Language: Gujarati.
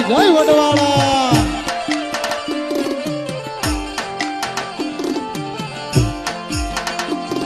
જય વડવાળા